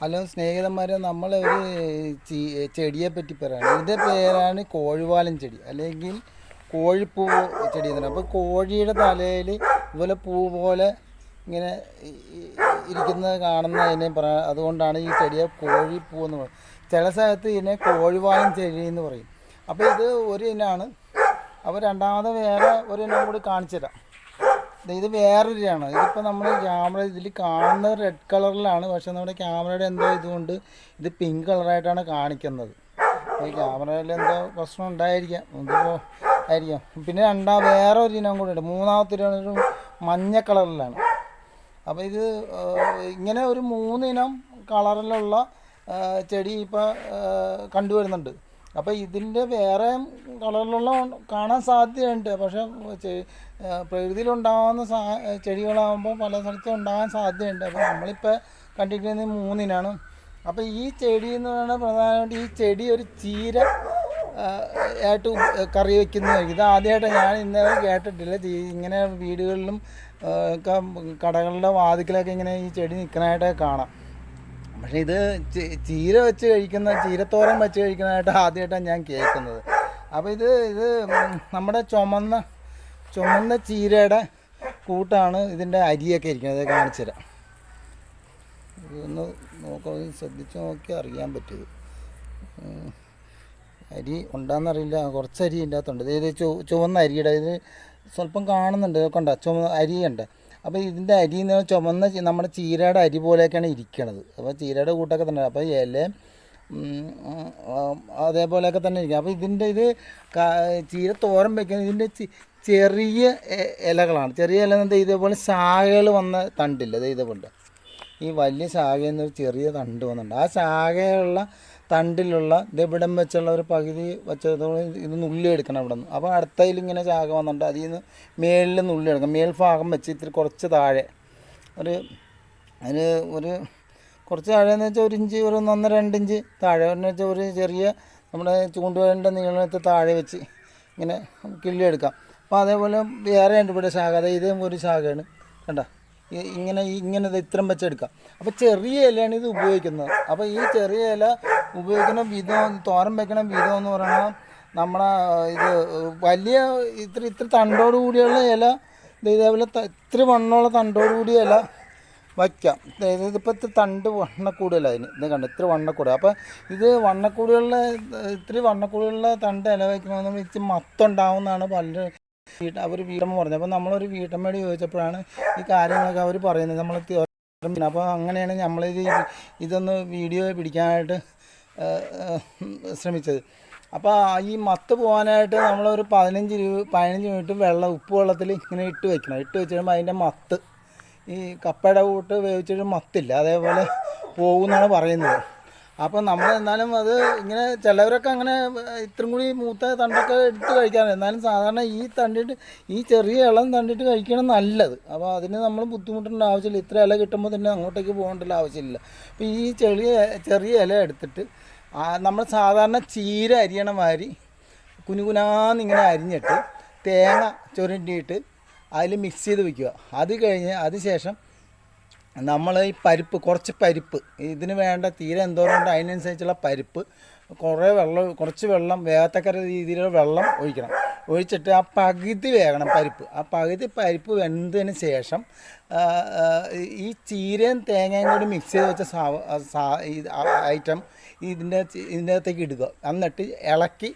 Hello സ്നേഹിതന്മാരെ നമ്മൾ ഒരു ചെടിയെ പറ്റി പറയാണ്. ഇതിന്റെ പേരാണ് കോഴിവാലൻ ചെടി. അല്ലെങ്കിൽ കോഴിപ്പൂ ചെടി എന്ന് അപ്പോൾ കോഴിയുടെ തലയിൽ ഇതുപോലെ പൂ പോലെ ഇങ്ങനെ ഇരിക്കുന്നത് കാണുന്നതിനെ പറ അതുകൊണ്ടാണ് ഈ ചെടിയെ കോഴിപ്പൂ എന്ന് പറയുന്നത് ചില സ്ഥലത്ത് ഇതിനെ കോഴിവാലൻ ചെടി എന്ന് പറയും. അപ്പോൾ ഇത് ഒരു ഇനാണ് അപ്പോൾ രണ്ടാമത് വേറെ ഒരു ഇനം കൂടി കാണിച്ചു തരാം ഇത് വേറൊരിതാണ്. ഇതിപ്പോൾ നമ്മൾ ക്യാമറ ഇതിൽ കാണുന്നത് റെഡ് കളറിലാണ് പക്ഷെ നമ്മുടെ ക്യാമറയുടെ എന്തോ ഇതുകൊണ്ട് ഇത് പിങ്ക് കളറായിട്ടാണ് കാണിക്കുന്നത്. ഈ ക്യാമറയിൽ എന്തോ പ്രശ്നം ഉണ്ടായിരിക്കാം. ഇതിപ്പോൾ ആയിരിക്കാം. പിന്നെ രണ്ടാം വേറെ ഒരു ഇനം കൂടെ ഉണ്ട്. മൂന്നാമത്തെ ഒരു മഞ്ഞ കളറിലാണ് അപ്പോൾ ഇത് ഇങ്ങനെ ഒരു മൂന്നിനം കളറിലുള്ള ചെടി ഇപ്പോൾ കണ്ടുവരുന്നുണ്ട്. അപ്പോൾ ഇതിന്റെ വേറെ കളറിലുള്ള കാണാൻ സാധ്യതയുണ്ട്. പക്ഷേ പ്രകൃതിയിലുണ്ടാകുന്ന സാ ചെടികളാകുമ്പോൾ പല സ്ഥലത്തും ഉണ്ടാകാൻ സാധ്യതയുണ്ട്. അപ്പോൾ നമ്മളിപ്പോൾ കണ്ടിരിക്കുന്നത് മൂന്നിനാണ്. അപ്പോൾ ഈ ചെടി എന്ന് പറയുന്നത് പ്രധാനമായിട്ട് ഈ ചെടി ഒരു ചീര ആയിട്ട് കറി വെക്കുന്നതായിരിക്കും. ഇത് ആദ്യമായിട്ട് ഞാൻ ഇന്നലെ കേട്ടിട്ടില്ല. ഇങ്ങനെ വീടുകളിലും കടകളുടെ വാതിക്കലൊക്കെ ഇങ്ങനെ ഈ ചെടി നിൽക്കുന്നതായിട്ട് കാണാം. പക്ഷേ ഇത് ചീര വെച്ച് കഴിക്കുന്ന ചീരത്തോരൻ വെച്ച് കഴിക്കുന്നതായിട്ട് ആദ്യമായിട്ടാണ് ഞാൻ കേൾക്കുന്നത്. അപ്പോൾ ഇത് ഇത് നമ്മുടെ ചുമന്ന ചുമന്ന ചീരയുടെ കൂട്ടാണ് ഇതിന്റെ അരിയൊക്കെ ഇരിക്കുന്നത്. കാണിച്ചു തരാം. ഇതൊന്ന് നോക്കാം ശ്രദ്ധിച്ച് നോക്കി അറിയാൻ പറ്റും. അരി ഉണ്ടാകുന്നറിയില്ല കുറച്ച് അരി ഇതിന്റെ അകത്തുണ്ട്. ഇത് ചുവന്ന അരിയുടെ ഇത് സ്വല്പം കാണുന്നുണ്ട്. കണ്ട ചുവന്ന അരിയുണ്ട് അപ്പോൾ ഇതിന്റെ അരി എന്ന് ചുമന്ന നമ്മുടെ ചീരയുടെ അരി പോലെയൊക്കെയാണ് ഇരിക്കണത്. അപ്പോൾ ചീരയുടെ കൂട്ടൊക്കെ തന്നെ. അപ്പോൾ ഇല അതേപോലെയൊക്കെ തന്നെ ഇരിക്കും. അപ്പോൾ ഇതിന്റെ ഇത് ചീര തോരൻ വയ്ക്കുന്നത് ഇതിന്റെ ചെറിയ ഇലകളാണ്. ചെറിയ ഇല എന്താ ഇതേപോലെ ശാഖകൾ വന്ന തണ്ടില്ല? ഇത് ഇതേപോലെ ഈ വലിയ നിന്ന് ചെറിയ തണ്ട് വന്നിട്ടുണ്ട്. ആ ശാഖയുള്ള തണ്ടിലുള്ള ഇത് വെച്ചുള്ള ഒരു പകുതി വെച്ചതോടെ ഇത് നുള്ളി എടുക്കണം ഇവിടെ നിന്ന് അപ്പോൾ അടുത്തതിൽ ഇങ്ങനെ ശാഖ വന്നിട്ടുണ്ട്. അതിൽ നിന്ന് മേളിൽ നുള്ളി എടുക്കണം. മേൽഭാഗം വെച്ച് ഇത്തിരി കുറച്ച് താഴെ. ഒരു അതിന് ഒരു കുറച്ച് താഴെ എന്ന് വെച്ചാൽ ഒരു ഇഞ്ച് ഒരു ഒന്നൊന്നര രണ്ട് ഇഞ്ച് താഴെ. എന്ന് വെച്ചാൽ ഒരു ചെറിയ നമ്മുടെ ചൂണ്ടുവേലിന്റെ നീളത്തിൽ താഴെ വെച്ച് ഇങ്ങനെ കിള്ളിയെടുക്കാം അപ്പോൾ അതേപോലെ വേറെ രണ്ട് ഇവിടെ ശാഖ. അതായത് ഇതും ഒരു ശാഖയാണ്. കണ്ട? ഇങ്ങനെ ഇങ്ങനെ ഇത് ഇത്രയും വെച്ചെടുക്കാം. അപ്പോൾ ചെറിയ ഇലയാണ് ഇത് ഉപയോഗിക്കുന്നത്. അപ്പോൾ ഈ ചെറിയ ഇല ഉപയോഗിക്കുന്ന വിധം തോരം വെക്കണ വിധം എന്ന് പറയുന്നത് നമ്മുടെ ഇത് വലിയ ഇത്ര ഇത്ര തണ്ടോട് കൂടിയുള്ള ഇല ഇത് ഇതേപോലെ ഇത്ര വണ്ണമുള്ള തണ്ടോട് കൂടിയ ഇല വയ്ക്കാം. ഇതിപ്പോൾ ഇത്ര തണ്ട് വണ്ണക്കൂടുതലാണ് അതിന് ഇത് കണ്ട്? ഇത്ര വണ്ണക്കൂടുക അപ്പോൾ ഇത് വണ്ണക്കൂടുകളുടെ ഇത്തിരി വണ്ണക്കൂടുകളുടെ തണ്ട് ഇല വയ്ക്കണമെന്ന് ഇച്ചിരി മത്തുണ്ടാവുമെന്നാണ് പലരും വീട്ട അവർ വീട്ടമ്മ പറഞ്ഞു. അപ്പോൾ നമ്മളൊരു വീട്ടമ്മയോട് ചോദിച്ചപ്പോഴാണ് ഈ കാര്യങ്ങളൊക്കെ അവർ പറയുന്നത്. നമ്മൾ അപ്പോൾ അങ്ങനെയാണ് നമ്മൾ ഇത് ഇതൊന്ന് വീഡിയോ പിടിക്കാനായിട്ട് ശ്രമിച്ചത്. അപ്പോൾ ഈ മത്ത് പോകാനായിട്ട് നമ്മളൊരു പതിനഞ്ച് രൂപ പതിനഞ്ച് മിനിറ്റ് വെള്ളം ഉപ്പ് വെള്ളത്തിൽ ഇങ്ങനെ ഇട്ട് വെക്കണം. ഇട്ട് വെച്ച് കഴിയുമ്പോൾ അതിന്റെ മത്ത് ഈ കപ്പയുടെ കൂട്ട് വേവിച്ചിട്ട് മത്തില്ല. അതേപോലെ പോകുമെന്നാണ് പറയുന്നത്. അപ്പോൾ നമ്മൾ എന്നാലും അത് ഇങ്ങനെ ചിലവരൊക്കെ അങ്ങനെ ഇത്രയും കൂടി മൂത്ത തണ്ടൊക്കെ എടുത്ത് കഴിക്കാറ്. എന്നാലും സാധാരണ ഈ തണ്ടിട്ട് ഈ ചെറിയ ഇളം തണ്ടിട്ട് കഴിക്കണം നല്ലത്. അപ്പോൾ അതിന് നമ്മൾ ബുദ്ധിമുട്ടേണ്ട ആവശ്യമില്ല. ഇത്ര ഇല കിട്ടുമ്പോൾ തന്നെ അങ്ങോട്ടേക്ക് പോകേണ്ട ആവശ്യമില്ല. അപ്പോൾ ഈ ചെറിയ ചെറിയ ഇല എടുത്തിട്ട് നമ്മൾ സാധാരണ ചീര അരിയണ മാതിരി കുനുകുനാന്നിങ്ങനെ അരിഞ്ഞിട്ട് തേങ്ങ ചുരണ്ടിയിട്ട് അതിൽ മിക്സ് ചെയ്ത് വെക്കുക. അത് കഴിഞ്ഞ് അതിന് ശേഷം നമ്മൾ ഈ പരിപ്പ് കുറച്ച് പരിപ്പ്. ഇതിന് വേണ്ട തീരെ എന്തോരം ഉണ്ട് അതിനനുസരിച്ചുള്ള പരിപ്പ്. കുറേ വെള്ളം കുറച്ച് വെള്ളം വേഗത്തക്കര രീതിയിലുള്ള വെള്ളം ഒഴിക്കണം. ഒഴിച്ചിട്ട് ആ പകുതി വേകണം പരിപ്പ്. ആ പകുതി പരിപ്പ് വെന്തതിന് ശേഷം ഈ ചീരയും തേങ്ങയും കൂടി മിക്സ് ചെയ്ത് വെച്ച സാ ഐറ്റം ഇതിന്റെ ഇതിന്റെ അകത്തേക്ക് ഇടുക. എന്നിട്ട് ഇളക്കി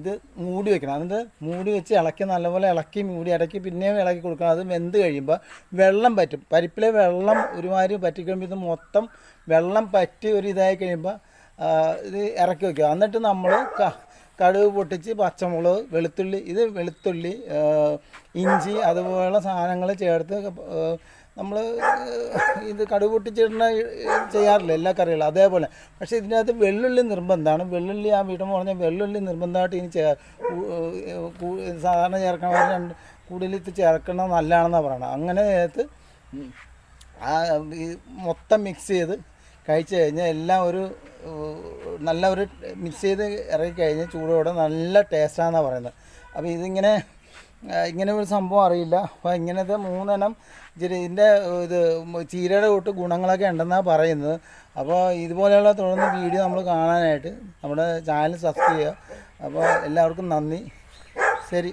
ഇത് മൂടി വെക്കണം. അതിന്റെ മൂടി വെച്ച് ഇളക്കി നല്ലപോലെ ഇളക്കി മൂടി ഇടയ്ക്ക് പിന്നെയും ഇളക്കി കൊടുക്കണം. അത് വെന്ത് കഴിയുമ്പോൾ വെള്ളം പറ്റും. പരിപ്പിലെ വെള്ളം ഒരുമാതിരി പറ്റിക്കഴിയുമ്പോൾ ഇത് മൊത്തം വെള്ളം പറ്റി ഒരു ഇതായി കഴിയുമ്പോൾ ഇത് ഇറക്കി വെക്കുക. എന്നിട്ട് നമ്മൾ കടുക് പൊട്ടിച്ച് പച്ചമുളക് വെളുത്തുള്ളി ഇത് വെളുത്തുള്ളി ഇഞ്ചി അതുപോലുള്ള സാധനങ്ങൾ ചേർത്ത് നമ്മൾ ഇത് കടുക് പൊട്ടിച്ചിടുന്ന ചെയ്യാറില്ല എല്ലാ കറികളും? അതേപോലെ. പക്ഷേ ഇതിനകത്ത് വെള്ളുള്ളി നിർബന്ധമാണ്. വെള്ളുള്ളി ആ വീട്ടിൽ പറഞ്ഞ വെള്ളുള്ളി നിർബന്ധമായിട്ട് ഇനി ചേർ സാധാരണ ചേർക്കണ രണ്ട് കൂടുതൽ ചേർക്കണം നല്ലതാണെന്നാണ് പറയണത്. അങ്ങനെ ചേർത്ത് ആ മൊത്തം മിക്സ് ചെയ്ത് കഴിച്ച് കഴിഞ്ഞാൽ എല്ലാം ഒരു നല്ല ഒരു മിക്സ് ചെയ്ത് ഇറക്കി കഴിഞ്ഞ് ചൂടോടെ നല്ല ടേസ്റ്റാണെന്നാണ് പറയുന്നത്. അപ്പോൾ ഇതിങ്ങനെ ഇങ്ങനെ ഒരു സംഭവം അറിയില്ല. അപ്പോൾ ഇങ്ങനത്തെ മൂന്നെണ്ണം ഇച്ചിരി ഇതിന്റെ ഇത് ചീരയുടെ കൂട്ട് ഗുണങ്ങളൊക്കെ ഉണ്ടെന്നാണ് പറയുന്നത്. അപ്പോൾ ഇതുപോലെയുള്ള തുടർന്ന് വീഡിയോ നമ്മൾ കാണാനായിട്ട് നമ്മുടെ ചാനൽ സബ്സ്ക്രൈബ് ചെയ്യുക. അപ്പോൾ എല്ലാവർക്കും നന്ദി. ശരി.